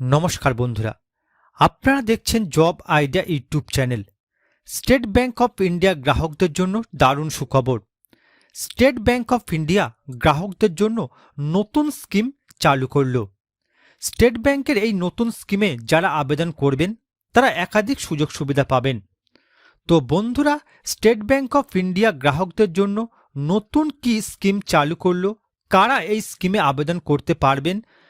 নমস্কার বন্ধুরা, আপনারা দেখছেন job idea YouTube channel. State Bank of India গ্রাহকদের জন্য দারুণ সুখবর। স্টেট ব্যাংক অফ ইন্ডিয়া গ্রাহকদের জন্য নতুন স্কিম চালু করল। স্টেট ব্যাংকের এই নতুন স্কিমে যারা আবেদন করবেন, তারা একাধিক সুযোগ সুবিধা পাবেন। তো বন্ধুরা, স্টেট ব্যাংক অফ ইন্ডিয়া গ্রাহকদের জন্য নতুন কি স্কিম চালু করল, কারা এই স্কিমে আবেদন করতে পারবেন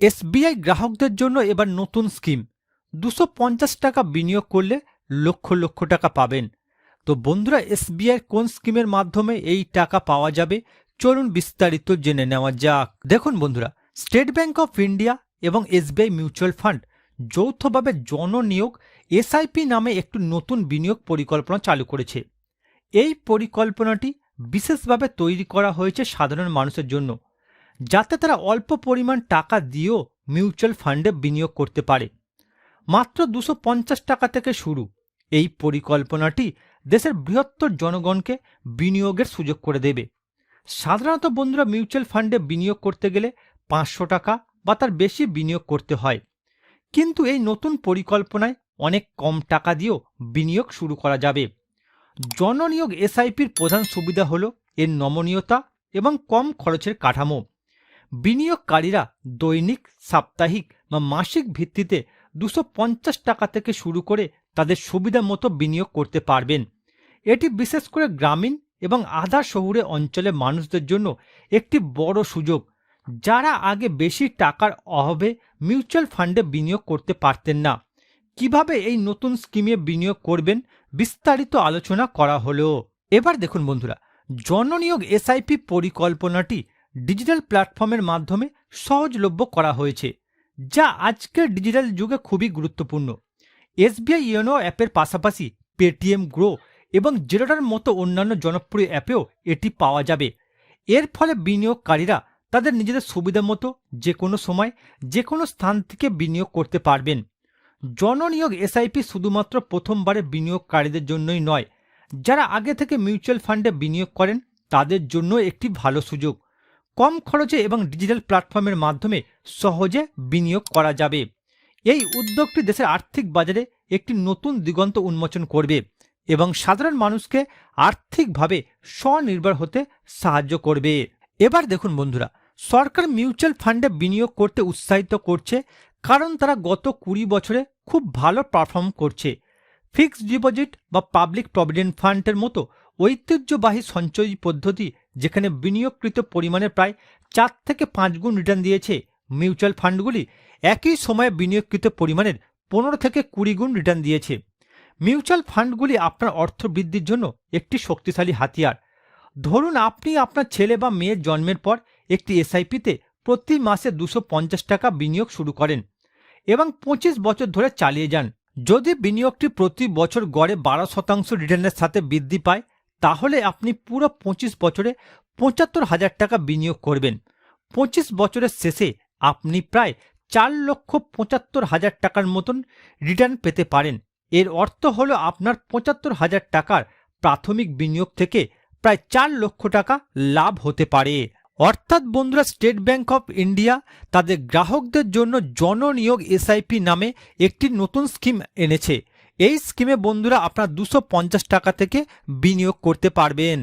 এসবিআই গ্রাহকদের জন্য এবার নতুন স্কিম। দুশো পঞ্চাশ টাকা বিনিয়োগ করলে লক্ষ লক্ষ টাকা পাবেন। তো বন্ধুরা, এসবিআই কোন স্কিমের মাধ্যমে এই টাকা পাওয়া যাবে? চলুন বিস্তারিত জেনে নেওয়া যাক। দেখুন বন্ধুরা, স্টেট ব্যাংক অফ ইন্ডিয়া এবং এসবিআই মিউচুয়াল ফান্ড যৌথভাবে জননিয়োগ এসআইপি নামে একটি নতুন বিনিয়োগ পরিকল্পনা চালু করেছে। এই পরিকল্পনাটি বিশেষভাবে তৈরি করা হয়েছে সাধারণ মানুষের জন্য। যাতে তারা অল্প পরিমাণ টাকা দিয়েও মিউচুয়াল ফান্ডে বিনিয়োগ করতে পারে। মাত্র দুশো টাকা থেকে শুরু। এই পরিকল্পনাটি দেশের বৃহত্তর জনগণকে বিনিয়োগের সুযোগ করে দেবে। সাধারণত বন্ধুরা মিউচুয়াল ফান্ডে বিনিয়োগ করতে গেলে পাঁচশো টাকা বা তার বেশি বিনিয়োগ করতে হয়। কিন্তু এই নতুন পরিকল্পনায় অনেক কম টাকা দিয়েও বিনিয়োগ শুরু করা যাবে। জননিয়োগ এসআইপির প্রধান সুবিধা হল এর নমনীয়তা এবং কম খরচের কাঠামো। বিনিয়োগকারীরা দৈনিক, সাপ্তাহিক বা মাসিক ভিত্তিতে দুশো টাকা থেকে শুরু করে তাদের সুবিধা মতো বিনিয়োগ করতে পারবেন। এটি বিশেষ করে গ্রামীণ এবং আধা শহুরে অঞ্চলে মানুষদের জন্য একটি বড় সুযোগ। যারা আগে বেশি টাকার অভাবে মিউচুয়াল ফান্ডে বিনিয়োগ করতে পারতেন না। কীভাবে এই নতুন স্কিমে বিনিয়োগ করবেন বিস্তারিত আলোচনা করা হলো। এবার দেখুন বন্ধুরা, জননিয়োগ এসআইপি পরিকল্পনাটি ডিজিটাল প্ল্যাটফর্মের মাধ্যমে সহজলভ্য করা হয়েছে, যা আজকের ডিজিটাল যুগে খুবই গুরুত্বপূর্ণ। এসবিআই ইয়োনো অ্যাপের পাশাপাশি পেটিএম গ্রো এবং জেরোডার মতো অন্যান্য জনপ্রিয় অ্যাপেও এটি পাওয়া যাবে। এর ফলে বিনিয়োগকারীরা তাদের নিজেদের সুবিধা মতো যে কোনো সময় যে কোনো স্থান থেকে বিনিয়োগ করতে পারবেন। জননিয়োগ এসআইপি শুধুমাত্র প্রথমবারে বিনিয়োগকারীদের জন্যই নয়, যারা আগে থেকে মিউচুয়াল ফান্ডে বিনিয়োগ করেন, তাদের জন্য একটি ভালো সুযোগ। কম খরচে এবং ডিজিটাল প্ল্যাটফর্মের মাধ্যমে সহজে বিনিয়োগ করা যাবে। এই উদ্যোগটি দেশের আর্থিক বাজারে একটি নতুন দিগন্ত উন্মোচন করবে এবং সাধারণ মানুষকে আর্থিকভাবে স্বনির্ভর হতে সাহায্য করবে। এবার দেখুন বন্ধুরা, সরকার মিউচুয়াল ফান্ডে বিনিয়োগ করতে উৎসাহিত করছে কারণ তারা গত কুড়ি বছরে খুব ভালো পারফর্ম করছে। ফিক্সড ডিপোজিট বা পাবলিক প্রভিডেন্ট ফান্ডের মতো ঐতিহ্যবাহী সঞ্চয়ী পদ্ধতি যেখানে বিনিয়োগকৃত পরিমাণের প্রায় চার থেকে পাঁচ গুণ রিটার্ন দিয়েছে মিউচুয়াল ফান্ডগুলি একই সময়ে বিনিয়োগকৃত পরিমাণের পনেরো থেকে কুড়ি গুণ রিটার্ন দিয়েছে। মিউচুয়াল ফান্ডগুলি আপনার অর্থ বৃদ্ধির জন্য একটি শক্তিশালী হাতিয়ার। ধরুন আপনি আপনার ছেলে বা মেয়ের জন্মের পর একটি এসআইপিতে প্রতি মাসে দুশো টাকা বিনিয়োগ শুরু করেন এবং পঁচিশ বছর ধরে চালিয়ে যান। যদি বিনিয়োগটি প্রতি বছর গড়ে বারো শতাংশ রিটার্নের সাথে বৃদ্ধি পায় তাহলে আপনি পুরো পঁচিশ বছরে পঁচাত্তর হাজার টাকা বিনিয়োগ করবেন। পঁচিশ বছরের শেষে আপনি প্রায় চার লক্ষ পঁচাত্তর হাজার টাকার মতন রিটার্ন পেতে পারেন। এর অর্থ হলো আপনার পঁচাত্তর হাজার টাকার প্রাথমিক বিনিয়োগ থেকে প্রায় চার লক্ষ টাকা লাভ হতে পারে। অর্থাৎ বন্ধুরা, স্টেট ব্যাংক অফ ইন্ডিয়া তাদের গ্রাহকদের জন্য জননিয়োগ এসআইপি নামে একটি নতুন স্কিম এনেছে। এই স্কিমে বন্ধুরা আপনার দুশো টাকা থেকে বিনিয়োগ করতে পারবেন।